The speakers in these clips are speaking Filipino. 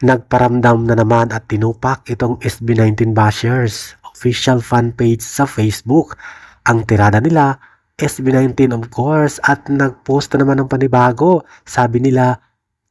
Nagparamdam na naman at tinupak itong SB19 bashers official fan page sa Facebook. Ang tirada nila, SB19 of course at nagpost na naman ng panibago. Sabi nila,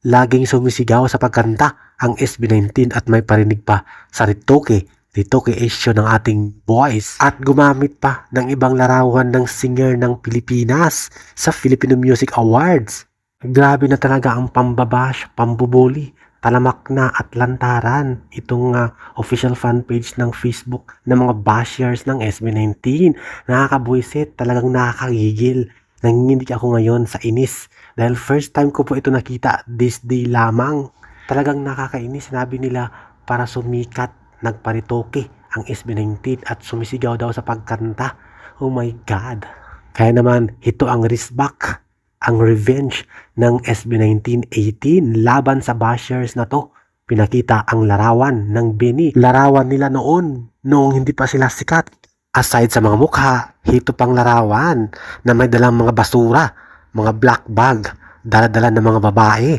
laging sumisigaw sa pagkanta ang SB19 at may parinig pa sa Ritoke. Ritoke issue ng ating voice at gumamit pa ng ibang larawan ng singer ng Pilipinas sa Filipino Music Awards. Grabe na talaga ang pambabash, pambubuli, talamak na at lantaran itong ah, official fan page ng Facebook ng mga bashers ng SB19. Nakakabuisit, talagang nakakagigil. Nanginginig ako ngayon sa inis dahil first time ko po ito nakita this day lamang. Talagang nakakainis, sinabi nila para sumikat, nagparitoke ang SB19 at sumisigaw daw sa pagkanta. Oh my God! Kaya naman, ito ang wristback ang revenge ng SB1918 laban sa bashers na to. Pinakita ang larawan ng Bini. Larawan nila noon, noong hindi pa sila sikat. Aside sa mga mukha, hito pang larawan na may dalang mga basura, mga black bag, daladala ng mga babae.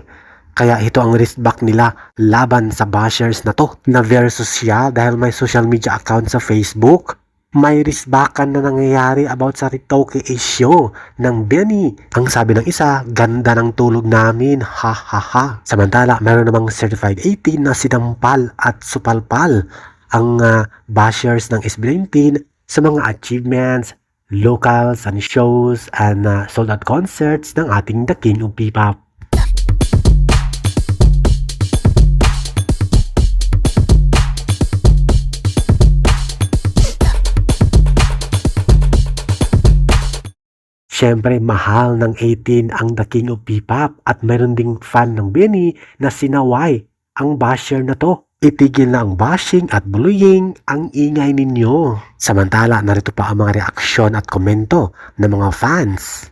Kaya ito ang wristback nila laban sa bashers na to na versus siya dahil may social media account sa Facebook may risbakan na nangyayari about sa Ritoke issue ng Benny. Ang sabi ng isa, ganda ng tulog namin, ha ha ha. Samantala, meron namang certified 18 na sinampal at supalpal ang ah, bashers ng SB19 sa mga achievements, locals and shows and ah, sold out concerts ng ating The King of P-Pop. Siyempre, mahal ng 18 ang The King of P-Pop at mayroon ding fan ng Benny na sinaway ang basher na to. Itigil na ang bashing at bullying ang ingay ninyo. Samantala, narito pa ang mga reaksyon at komento ng mga fans.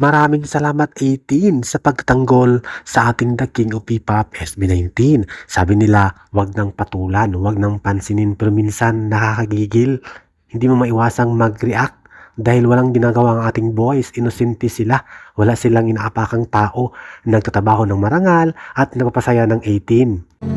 Maraming salamat 18 sa pagtanggol sa ating The King of P-Pop SB19. Sabi nila, wag nang patulan, wag nang pansinin pero minsan nakakagigil. Hindi mo maiwasang mag-react dahil walang ginagawa ang ating boys, inosente sila. Wala silang inaapakang tao, nagtatrabaho ng marangal at nagpapasaya ng 18.